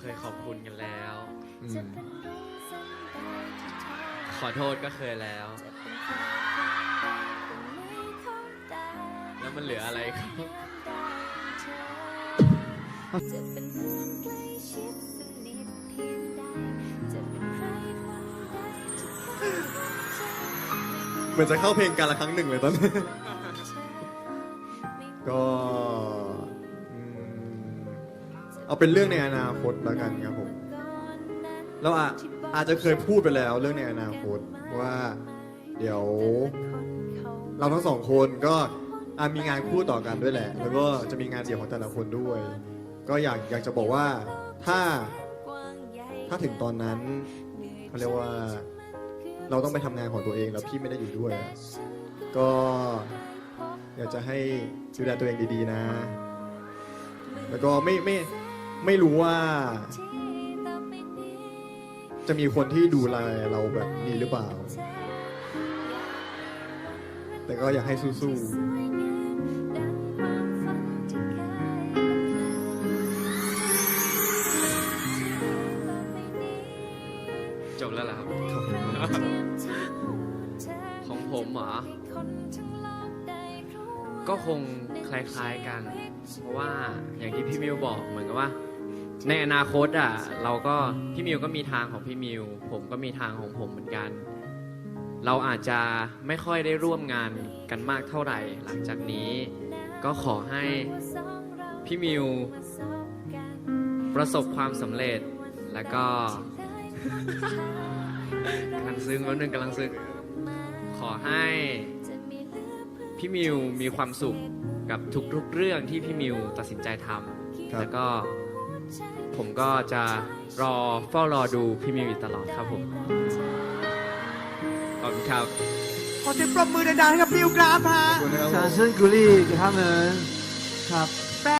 เคยขอบคุณกันแล้ว อืมขอโทษก็เคยแล้ว แล้วมันเหลืออะไรครับ จะเป็นเพื่อนใกล้ชิดสนิทเพียงใดจะเป็นใครคนใดที่เข้าใจเหมือนจะเข้าเพลงการละครั้งหนึ่งเลยตอนนี้ก็อืม เอาเป็นเรื่องในอนาคตแล้วกันครับผมเราอาอาจจะเคยพูดไปแล้วเรื่องในอนาคตว่าเดี๋ยว เราทั้งสองคนก็อามีงานคู่ต่อกันด้วยแหละ แล้วก็จะมีงานเดี่ยวของแต่ละคนด้วย ก็อยากอยากจะบอกว่าถ้าถ้าถึงตอนนั้นเขาเรียกว่าเราต้องไปทำงานของตัวเองแล้วพี่ไม่ได้อยู่ด้วย ก็อยากจะให้ดูแลตัวเองดีๆนะ แล้วก็ไม่ไม่ ไม่รู้ว่า จะมีคนที่ดูแลเราแบบนี้หรือเปล่า แต่ก็อยากให้สู้ๆจบแล้วเหรอครับ ของผมเหรอ ก็คงคล้ายๆกัน เพราะว่าอย่างที่พี่มิวบอกเหมือนกับว่า ในอนาคตอะเราก็พี่มิวก็มีทางของพี่มิว ผมก็มีทางของผมเหมือนกัน เราอาจจะไม่ค่อยได้ร่วมงานกันมากเท่าไหร่ หลังจากนี้ ก็ขอให้พี่มิว ประสบความสำเร็จแล้วก็กำลังซึ้งแล้วนึงกำลังซึ้งขอให้พี่มิวมีความสุขกับทุกๆเรื่องที่พี่มิวตัดสินใจทครับำแล้วก็ ผมก็จะรอเฝ้ารอดูพี่มิวอยู่ตลอดครับผมขอบคุณครับ ขอเสียงปรบมือดังๆให้กับบิวกราฟฮะ ขอบคุณนะครับผม 掌声鼓励给他们ครับ